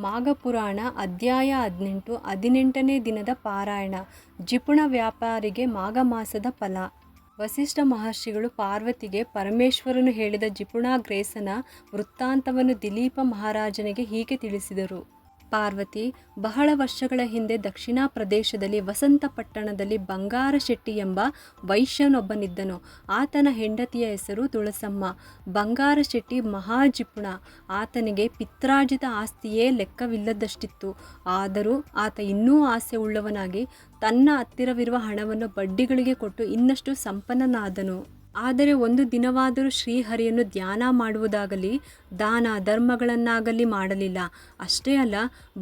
ಮಾಘಪುರಾಣ ಅಧ್ಯಾಯ ಹದಿನೆಂಟು ಹದಿನೆಂಟನೇ ದಿನದ ಪಾರಾಯಣ. ಜಿಪುಣ ವ್ಯಾಪಾರಿಗೆ ಮಾಘ ಮಾಸದ ಫಲ. ವಸಿಷ್ಠ ಮಹರ್ಷಿಗಳು ಪಾರ್ವತಿಗೆ ಪರಮೇಶ್ವರನು ಹೇಳಿದ ಜಿಪುಣಾಗ್ರೇಸನ ವೃತ್ತಾಂತವನ್ನು ದಿಲೀಪ ಮಹಾರಾಜನಿಗೆ ಹೀಗೆ ತಿಳಿಸಿದರು. ಪಾರ್ವತಿ ಬಹಳ ವರ್ಷಗಳ ಹಿಂದೆ ದಕ್ಷಿಣ ಪ್ರದೇಶದಲ್ಲಿ ವಸಂತ ಪಟ್ಟಣದಲ್ಲಿ ಬಂಗಾರ ಶೆಟ್ಟಿ ಎಂಬ ವೈಶ್ಯನೊಬ್ಬನಿದ್ದನು. ಆತನ ಹೆಂಡತಿಯ ಹೆಸರು ತುಳಸಮ್ಮ. ಬಂಗಾರ ಶೆಟ್ಟಿ ಮಹಾಜಿಪುಣ. ಆತನಿಗೆ ಪಿತ್ರಾರ್ಜಿತ ಆಸ್ತಿಯೇ ಲೆಕ್ಕವಿಲ್ಲದಷ್ಟಿತ್ತು. ಆದರೂ ಆತ ಇನ್ನೂ ಆಸೆ ಉಳ್ಳವನಾಗಿ ತನ್ನ ಹತ್ತಿರವಿರುವ ಹಣವನ್ನು ಬಡ್ಡಿಗಳಿಗೆ ಕೊಟ್ಟು ಇನ್ನಷ್ಟು ಸಂಪನ್ನನಾದನು. ಆದರೆ ಒಂದು ದಿನವಾದರೂ ಶ್ರೀಹರಿಯನ್ನು ಧ್ಯಾನ ಮಾಡುವುದಾಗಲಿ, ದಾನ ಧರ್ಮಗಳನ್ನಾಗಲಿ ಮಾಡಲಿಲ್ಲ. ಅಷ್ಟೇ ಅಲ್ಲ,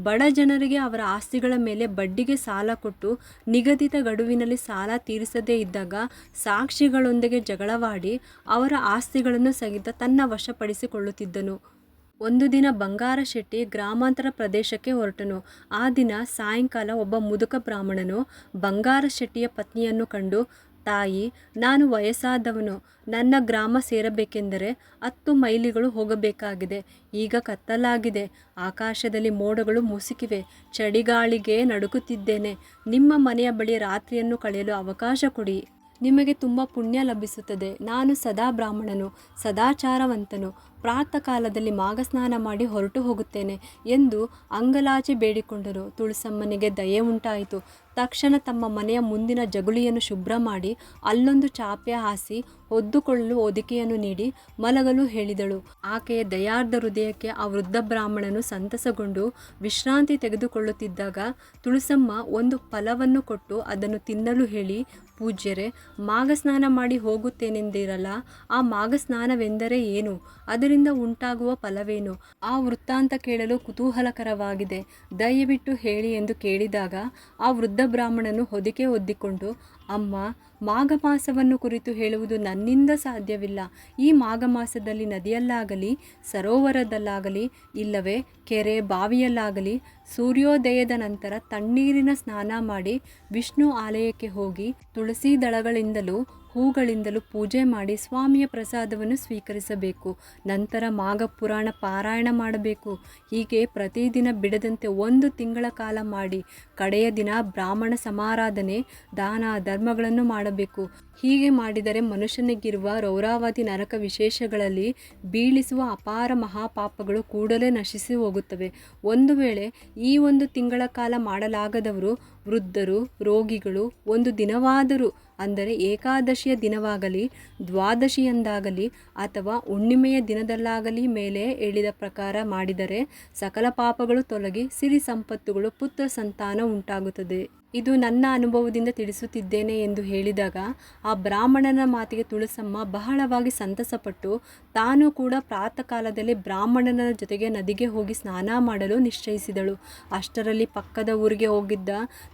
ಬಡ ಜನರಿಗೆ ಅವರ ಆಸ್ತಿಗಳ ಮೇಲೆ ಬಡ್ಡಿಗೆ ಸಾಲ ಕೊಟ್ಟು ನಿಗದಿತ ಗಡುವಿನಲ್ಲಿ ಸಾಲ ತೀರಿಸದೇ ಇದ್ದಾಗ ಸಾಕ್ಷಿಗಳೊಂದಿಗೆ ಜಗಳವಾಡಿ ಅವರ ಆಸ್ತಿಗಳನ್ನು ಸಹಿತ ತನ್ನ ವಶಪಡಿಸಿಕೊಳ್ಳುತ್ತಿದ್ದನು. ಒಂದು ದಿನ ಬಂಗಾರ ಶೆಟ್ಟಿ ಗ್ರಾಮಾಂತರ ಪ್ರದೇಶಕ್ಕೆ ಹೊರಟನು. ಆ ದಿನ ಸಾಯಂಕಾಲ ಒಬ್ಬ ಮುದುಕ ಬ್ರಾಹ್ಮಣನು ಬಂಗಾರ ಶೆಟ್ಟಿಯ ಪತ್ನಿಯನ್ನು ಕಂಡು ತಾಯಿ, ನಾನು ವಯಸ್ಸಾದವನು, ನನ್ನ ಗ್ರಾಮ ಸೇರಬೇಕೆಂದರೆ ಹತ್ತು ಮೈಲಿಗಳು ಹೋಗಬೇಕಾಗಿದೆ. ಈಗ ಕತ್ತಲಾಗಿದೆ, ಆಕಾಶದಲ್ಲಿ ಮೋಡಗಳು ಮುಸುಕಿವೆ, ಚಳಿಗಾಳಿಗೆ ನಡುಕುತ್ತಿದ್ದೇನೆ. ನಿಮ್ಮ ಮನೆಯ ಬಳಿ ರಾತ್ರಿಯನ್ನು ಕಳೆಯಲು ಅವಕಾಶ ಕೊಡಿ. ನಿಮಗೆ ತುಂಬ ಪುಣ್ಯ ಲಭಿಸುತ್ತದೆ. ನಾನು ಸದಾ ಬ್ರಾಹ್ಮಣನು, ಸದಾಚಾರವಂತನು. ಪ್ರಾತಃ ಕಾಲದಲ್ಲಿ ಮಾಗಸ್ನಾನ ಮಾಡಿ ಹೊರಟು ಹೋಗುತ್ತೇನೆ ಎಂದು ಅಂಗಲಾಚೆ ಬೇಡಿಕೊಂಡರು. ತುಳಸಮ್ಮನಿಗೆ ದಯೆ ಉಂಟಾಯಿತು. ತಕ್ಷಣ ತಮ್ಮ ಮನೆಯ ಮುಂದಿನ ಜಗುಳಿಯನ್ನು ಶುಭ್ರ ಮಾಡಿ ಅಲ್ಲೊಂದು ಚಾಪೆ ಹಾಸಿ ಹೊದ್ದುಕೊಳ್ಳಲು ಹೊದಿಕೆಯನ್ನು ನೀಡಿ ಮಲಗಲು ಹೇಳಿದಳು. ಆಕೆಯ ದಯಾರ್ಧ ಹೃದಯಕ್ಕೆ ಆ ವೃದ್ಧ ಬ್ರಾಹ್ಮಣನು ಸಂತಸಗೊಂಡು ವಿಶ್ರಾಂತಿ ತೆಗೆದುಕೊಳ್ಳುತ್ತಿದ್ದಾಗ ತುಳಸಮ್ಮ ಒಂದು ಫಲವನ್ನು ಕೊಟ್ಟು ಅದನ್ನು ತಿನ್ನಲು ಹೇಳಿ, ಪೂಜ್ಯರೆ, ಮಾಘಸ್ನಾನ ಮಾಡಿ ಹೋಗುತ್ತೇನೆಂದಿರಲ್ಲ, ಆ ಮಾಘಸ್ನಾನವೆಂದರೆ ಏನು? ಅದರಿಂದ ಉಂಟಾಗುವ ಫಲವೇನು? ಆ ವೃತ್ತಾಂತ ಕೇಳಲು ಕುತೂಹಲಕರವಾಗಿದೆ. ದಯವಿಟ್ಟು ಹೇಳಿ ಎಂದು ಕೇಳಿದಾಗ ಆ ವೃದ್ಧ ಬ್ರಾಹ್ಮಣನು ಹೊದಿಕೆ ಒದ್ದಿಕೊಂಡು ಅಮ್ಮ ಮಾಘ ಮಾಸವನ್ನು ಕುರಿತು ಹೇಳುವುದು ನನ್ನಿಂದ ಸಾಧ್ಯವಿಲ್ಲ. ಈ ಮಾಘ ಮಾಸದಲ್ಲಿ ನದಿಯಲ್ಲಾಗಲಿ, ಸರೋವರದಲ್ಲಾಗಲಿ, ಇಲ್ಲವೇ ಕೆರೆ ಬಾವಿಯಲ್ಲಾಗಲಿ, ಸೂರ್ಯೋದಯದ ನಂತರ ತಣ್ಣೀರಿನ ಸ್ನಾನ ಮಾಡಿ ವಿಷ್ಣು ಆಲಯಕ್ಕೆ ಹೋಗಿ ತುಳಸಿ ದಳಗಳಿಂದಲೂ ಹೂಗಳಿಂದಲೂ ಪೂಜೆ ಮಾಡಿ ಸ್ವಾಮಿಯ ಪ್ರಸಾದವನ್ನು ಸ್ವೀಕರಿಸಬೇಕು. ನಂತರ ಮಾಘ ಪುರಾಣ ಪಾರಾಯಣ ಮಾಡಬೇಕು. ಹೀಗೆ ಪ್ರತಿದಿನ ಬಿಡದಂತೆ ಒಂದು ತಿಂಗಳ ಕಾಲ ಮಾಡಿ. ಕಡೆಯ ದಿನ ಬ್ರಾಹ್ಮಣ ಸಮಾರಾಧನೆ, ದಾನ, ಧರ್ಮಗಳನ್ನು ಮಾಡಬೇಕು. ಹೀಗೆ ಮಾಡಿದರೆ ಮನುಷ್ಯನಿಗಿರುವ ರೌರಾವತಿ ನರಕ ವಿಶೇಷಗಳಲ್ಲಿ ಬೀಳಿಸುವ ಅಪಾರ ಮಹಾಪಾಪಗಳು ಕೂಡಲೇ ನಶಿಸಿ ಹೋಗುತ್ತವೆ. ಒಂದು ವೇಳೆ ಈ ಒಂದು ತಿಂಗಳ ಕಾಲ ಮಾಡಲಾಗದವರು ವೃದ್ಧರು, ರೋಗಿಗಳು ಒಂದು ದಿನವಾದರೂ, ಅಂದರೆ ಏಕಾದಶಿಯ ದಿನವಾಗಲಿ, ದ್ವಾದಶಿಯಂದಾಗಲಿ ಅಥವಾ ಹುಣ್ಣಿಮೆಯ ದಿನದಲ್ಲಾಗಲಿ ಮೇಲೆ ಹೇಳಿದ ಪ್ರಕಾರ ಮಾಡಿದರೆ ಸಕಲ ಪಾಪಗಳು ತೊಲಗಿ ಸಿರಿ ಸಂಪತ್ತುಗಳು ಪುತ್ರ ಸಂತಾನ ಉಂಟಾಗುತ್ತದೆ. ಇದು ನನ್ನ ಅನುಭವದಿಂದ ತಿಳಿಸುತ್ತಿದ್ದೇನೆ ಎಂದು ಹೇಳಿದಾಗ ಆ ಬ್ರಾಹ್ಮಣನ ಮಾತಿಗೆ ತುಳಸಮ್ಮ ಬಹಳವಾಗಿ ಸಂತಸಪಟ್ಟು ತಾನು ಕೂಡ ಪ್ರಾತಃ ಕಾಲದಲ್ಲಿ ಬ್ರಾಹ್ಮಣನ ಜೊತೆಗೆ ನದಿಗೆ ಹೋಗಿ ಸ್ನಾನ ಮಾಡಲು ನಿಶ್ಚಯಿಸಿದಳು. ಅಷ್ಟರಲ್ಲಿ ಪಕ್ಕದ ಊರಿಗೆ ಹೋಗಿದ್ದ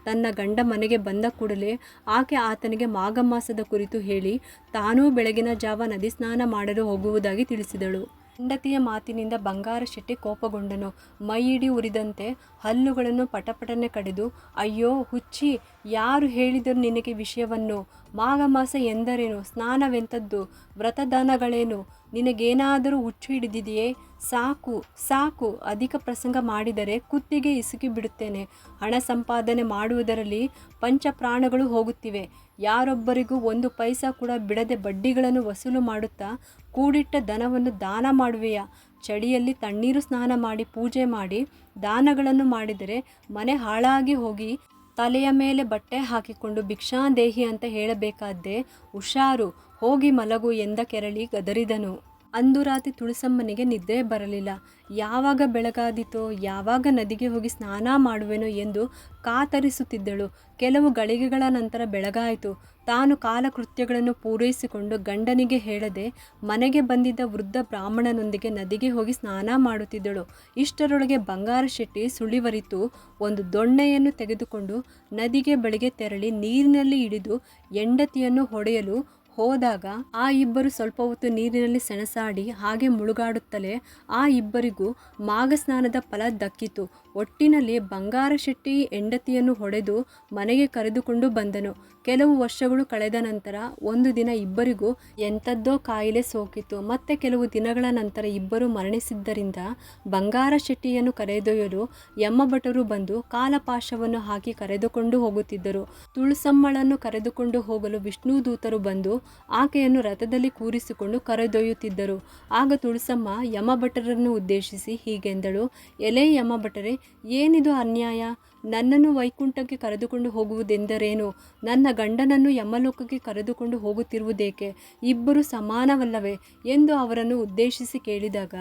ತನ್ನ ಗಂಡ ಮನೆಗೆ ಬಂದ ಕೂಡಲೇ ಆಕೆ ಆತನಿಗೆ ಮಾಘ ಮಾಸದ ಕುರಿತು ಹೇಳಿ ತಾನೂ ಬೆಳಗಿನ ಜಾವ ನದಿ ಸ್ನಾನ ಮಾಡಲು ಹೋಗುವುದಾಗಿ ತಿಳಿಸಿದಳು. ಹೆಂಡತಿಯ ಮಾತಿನಿಂದ ಬಂಗಾರ ಶೆಟ್ಟಿ ಕೋಪಗೊಂಡನು. ಮೈಯಿಡಿ ಉರಿದಂತೆ ಹಲ್ಲುಗಳನ್ನು ಪಟಪಟನೆ ಕಡಿದು, ಅಯ್ಯೋ, ಹುಚ್ಚಿ, ಯಾರು ಹೇಳಿದರು ನಿನಗೆ ವಿಷಯವನ್ನು? ಮಾಘ ಮಾಸ ಎಂದರೇನು? ಸ್ನಾನವೆಂಥದ್ದು? ವ್ರತದಾನಗಳೇನು? ನಿನಗೇನಾದರೂ ಹುಚ್ಚು ಹಿಡಿದಿದೆಯೇ? ಸಾಕು ಸಾಕು, ಅಧಿಕ ಪ್ರಸಂಗ ಮಾಡಿದರೆ ಕುತ್ತಿಗೆ ಇಸುಕಿ ಬಿಡುತ್ತೇನೆ. ಹಣ ಸಂಪಾದನೆ ಮಾಡುವುದರಲ್ಲಿ ಪಂಚಪ್ರಾಣಗಳು ಹೋಗುತ್ತಿವೆ. ಯಾರೊಬ್ಬರಿಗೂ ಒಂದು ಪೈಸಾ ಕೂಡ ಬಿಡದೆ ಬಡ್ಡಿಗಳನ್ನು ವಸೂಲು ಮಾಡುತ್ತಾ ಕೂಡಿಟ್ಟ ದನವನ್ನು ದಾನ ಮಾಡುವೆಯಾ? ಚಳಿಯಲ್ಲಿ ತಣ್ಣೀರು ಸ್ನಾನ ಮಾಡಿ ಪೂಜೆ ಮಾಡಿ ದಾನಗಳನ್ನು ಮಾಡಿದರೆ ಮನೆ ಹಾಳಾಗಿ ಹೋಗಿ ತಲೆಯ ಮೇಲೆ ಬಟ್ಟೆ ಹಾಕಿಕೊಂಡು ಭಿಕ್ಷಾದೇಹಿ ಅಂತ ಹೇಳಬೇಕಾದ್ದೇ ಹುಷಾರು, ಹೋಗಿ ಮಲಗು ಎಂದ ಕೆರಳಿ ಗದರಿದನು. ಅಂದು ರಾತ್ರಿ ತುಳಸಮ್ಮನಿಗೆ ನಿದ್ದೆ ಬರಲಿಲ್ಲ. ಯಾವಾಗ ಬೆಳಗಾದಿತೋ, ಯಾವಾಗ ನದಿಗೆ ಹೋಗಿ ಸ್ನಾನ ಮಾಡುವೆನೋ ಎಂದು ಕಾತರಿಸುತ್ತಿದ್ದಳು. ಕೆಲವು ಗಳಿಗೆಗಳ ನಂತರ ಬೆಳಗಾಯಿತು. ತಾನು ಕಾಲಕೃತ್ಯಗಳನ್ನು ಪೂರೈಸಿಕೊಂಡು ಗಂಡನಿಗೆ ಹೇಳದೆ ಮನೆಗೆ ಬಂದಿದ್ದ ವೃದ್ಧ ಬ್ರಾಹ್ಮಣನೊಂದಿಗೆ ನದಿಗೆ ಹೋಗಿ ಸ್ನಾನ ಮಾಡುತ್ತಿದ್ದಳು. ಇಷ್ಟರೊಳಗೆ ಬಂಗಾರ ಶೆಟ್ಟಿ ಸುಳಿವರಿತು. ಒಂದು ದೊಣ್ಣೆಯನ್ನು ತೆಗೆದುಕೊಂಡು ನದಿಗೆ ಬಳಿಗೆ ತೆರಳಿ ನೀರಿನಲ್ಲಿ ಹಿಡಿದು ಹೆಂಡತಿಯನ್ನು ಹೊಡೆಯಲು ಹೋದಾಗ ಆ ಇಬ್ಬರು ಸ್ವಲ್ಪ ಹೊತ್ತು ನೀರಿನಲ್ಲಿ ಸೆಣಸಾಡಿ ಹಾಗೆ ಮುಳುಗಾಡುತ್ತಲೇ ಆ ಇಬ್ಬರಿಗೂ ಮಾಘ ಸ್ನಾನದ ಫಲ ದಕ್ಕಿತು. ಒಟ್ಟಿನಲ್ಲಿ ಬಂಗಾರ ಶೆಟ್ಟಿ ಹೆಂಡತಿಯನ್ನು ಹೊಡೆದು ಮನೆಗೆ ಕರೆದುಕೊಂಡು ಬಂದನು. ಕೆಲವು ವರ್ಷಗಳು ಕಳೆದ ನಂತರ ಒಂದು ದಿನ ಇಬ್ಬರಿಗೂ ಎಂಥದ್ದೋ ಕಾಯಿಲೆ ಸೋಕಿತು. ಮತ್ತೆ ಕೆಲವು ದಿನಗಳ ನಂತರ ಇಬ್ಬರು ಮರಣಿಸಿದ್ದರಿಂದ ಬಂಗಾರ ಶೆಟ್ಟಿಯನ್ನು ಕರೆದೊಯ್ಯಲು ಯಮ್ಮಭಟರು ಬಂದು ಕಾಲಪಾಶವನ್ನು ಹಾಕಿ ಕರೆದುಕೊಂಡು ಹೋಗುತ್ತಿದ್ದರು. ತುಳಸಮ್ಮಳನ್ನು ಕರೆದುಕೊಂಡು ಹೋಗಲು ವಿಷ್ಣು ದೂತರು ಬಂದು ಆಕೆಯನ್ನು ರಥದಲ್ಲಿ ಕೂರಿಸಿಕೊಂಡು ಕರೆದೊಯ್ಯುತ್ತಿದ್ದರು. ಆಗ ತುಳಸಮ್ಮ ಯಮಭಟರನ್ನು ಉದ್ದೇಶಿಸಿ ಹೀಗೆಂದಳು. ಎಲೆ ಯಮಭಟರೆ ಏನಿದು ಅನ್ಯಾಯ? ನನ್ನನ್ನು ವೈಕುಂಠಕ್ಕೆ ಕರೆದುಕೊಂಡು ಹೋಗುವುದೆಂದರೇನು? ನನ್ನ ಗಂಡನನ್ನು ಯಮಲೋಕಕ್ಕೆ ಕರೆದುಕೊಂಡು ಹೋಗುತ್ತಿರುವುದೇಕೆ? ಇಬ್ಬರು ಸಮಾನವಲ್ಲವೇ ಎಂದು ಅವರನ್ನು ಉದ್ದೇಶಿಸಿ ಕೇಳಿದಾಗ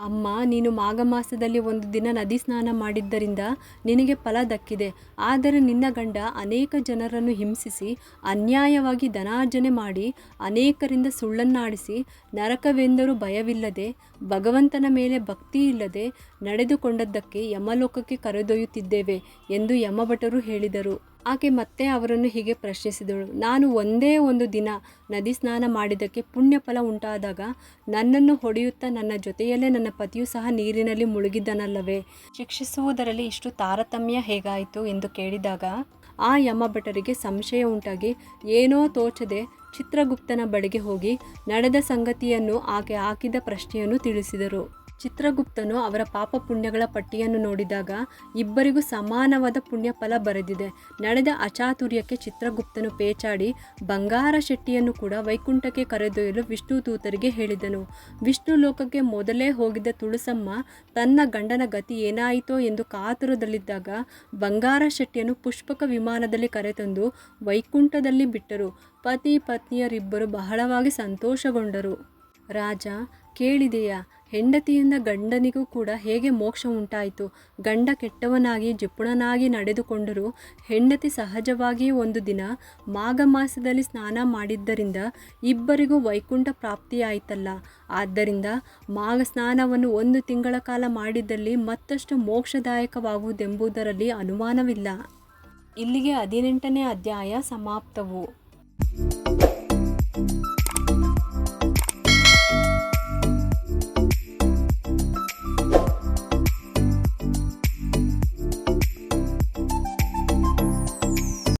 ಅಮ್ಮ, ನೀನು ಮಾಘ ಮಾಸದಲ್ಲಿ ಒಂದು ದಿನ ನದಿ ಸ್ನಾನ ಮಾಡಿದ್ದರಿಂದ ನಿನಗೆ ಫಲ ದಕ್ಕಿದೆ. ಆದರೆ ನಿನ್ನ ಗಂಡ ಅನೇಕ ಜನರನ್ನು ಹಿಂಸಿಸಿ, ಅನ್ಯಾಯವಾಗಿ ಧನಾರ್ಜನೆ ಮಾಡಿ, ಅನೇಕರಿಂದ ಸುಳ್ಳನ್ನಾಡಿಸಿ, ನರಕವೆಂದರೂ ಭಯವಿಲ್ಲದೆ, ಭಗವಂತನ ಮೇಲೆ ಭಕ್ತಿ ಇಲ್ಲದೆ ನಡೆದುಕೊಂಡದ್ದಕ್ಕೆ ಯಮಲೋಕಕ್ಕೆ ಕರೆದೊಯ್ಯುತ್ತಿದ್ದೇವೆ ಎಂದು ಯಮಭಟರು ಹೇಳಿದರು. ಆಕೆ ಮತ್ತೆ ಅವರನ್ನು ಹೀಗೆ ಪ್ರಶ್ನಿಸಿದಳು. ನಾನು ಒಂದೇ ಒಂದು ದಿನ ನದಿ ಸ್ನಾನ ಮಾಡಿದ್ದಕ್ಕೆ ಪುಣ್ಯಫಲ ಉಂಟಾದಾಗ ನನ್ನನ್ನು ಹೊಡೆಯುತ್ತಾ ನನ್ನ ಜೊತೆಯಲ್ಲೇ ನನ್ನ ಪತಿಯು ಸಹ ನೀರಿನಲ್ಲಿ ಮುಳುಗಿದ್ದನಲ್ಲವೇ ಶಿಕ್ಷಿಸುವುದರಲ್ಲಿ ಇಷ್ಟು ತಾರತಮ್ಯ ಹೇಗಾಯಿತು? ಎಂದು ಕೇಳಿದಾಗ ಆ ಯಮಭಟರಿಗೆ ಸಂಶಯ ಉಂಟಾಗಿ, ಏನೋ ತೋಚದೆ ಚಿತ್ರಗುಪ್ತನ ಬಳಿಗೆ ಹೋಗಿ ನಡೆದ ಸಂಗತಿಯನ್ನು ಆಕೆ ಹಾಕಿದ ಪ್ರಶ್ನೆಯನ್ನು ತಿಳಿಸಿದರು. ಚಿತ್ರಗುಪ್ತನು ಅವರ ಪಾಪ ಪುಣ್ಯಗಳ ಪಟ್ಟಿಯನ್ನು ನೋಡಿದಾಗ ಇಬ್ಬರಿಗೂ ಸಮಾನವಾದ ಪುಣ್ಯ ಫಲ ಬರೆದಿದೆ. ನಡೆದ ಅಚಾತುರ್ಯಕ್ಕೆ ಚಿತ್ರಗುಪ್ತನು ಪೇಚಾಡಿ ಬಂಗಾರ ಶೆಟ್ಟಿಯನ್ನು ಕೂಡ ವೈಕುಂಠಕ್ಕೆ ಕರೆದೊಯ್ಯಲು ವಿಷ್ಣು ದೂತರಿಗೆ ಹೇಳಿದನು. ವಿಷ್ಣು ಲೋಕಕ್ಕೆ ಮೊದಲೇ ಹೋಗಿದ್ದ ತುಳಸಮ್ಮ ತನ್ನ ಗಂಡನ ಗತಿ ಏನಾಯಿತೋ ಎಂದು ಕಾತುರದಲ್ಲಿದ್ದಾಗ ಬಂಗಾರ ಶೆಟ್ಟಿಯನ್ನು ಪುಷ್ಪಕ ವಿಮಾನದಲ್ಲಿ ಕರೆತಂದು ವೈಕುಂಠದಲ್ಲಿ ಬಿಟ್ಟರು. ಪತಿ ಪತ್ನಿಯರಿಬ್ಬರು ಬಹಳವಾಗಿ ಸಂತೋಷಗೊಂಡರು. ರಾಜ, ಕೇಳಿದೆಯಾ? ಹೆಂಡತಿಯಿಂದ ಗಂಡನಿಗೂ ಕೂಡ ಹೇಗೆ ಮೋಕ್ಷ ಉಂಟಾಯಿತು? ಗಂಡ ಕೆಟ್ಟವನಾಗಿ ಜಿಪುಣನಾಗಿ ನಡೆದುಕೊಂಡರೂ ಹೆಂಡತಿ ಸಹಜವಾಗಿಯೇ ಒಂದು ದಿನ ಮಾಘ ಮಾಸದಲ್ಲಿ ಸ್ನಾನ ಮಾಡಿದ್ದರಿಂದ ಇಬ್ಬರಿಗೂ ವೈಕುಂಠ ಪ್ರಾಪ್ತಿಯಾಯಿತಲ್ಲ. ಆದ್ದರಿಂದ ಮಾಘ ಸ್ನಾನವನ್ನು ಒಂದು ತಿಂಗಳ ಕಾಲ ಮಾಡಿದ್ದಲ್ಲಿ ಮತ್ತಷ್ಟು ಮೋಕ್ಷದಾಯಕವಾಗುವುದೆಂಬುದರಲ್ಲಿ ಅನುಮಾನವಿಲ್ಲ. ಇಲ್ಲಿಗೆ ಹದಿನೆಂಟನೇ ಅಧ್ಯಾಯ ಸಮಾಪ್ತವು.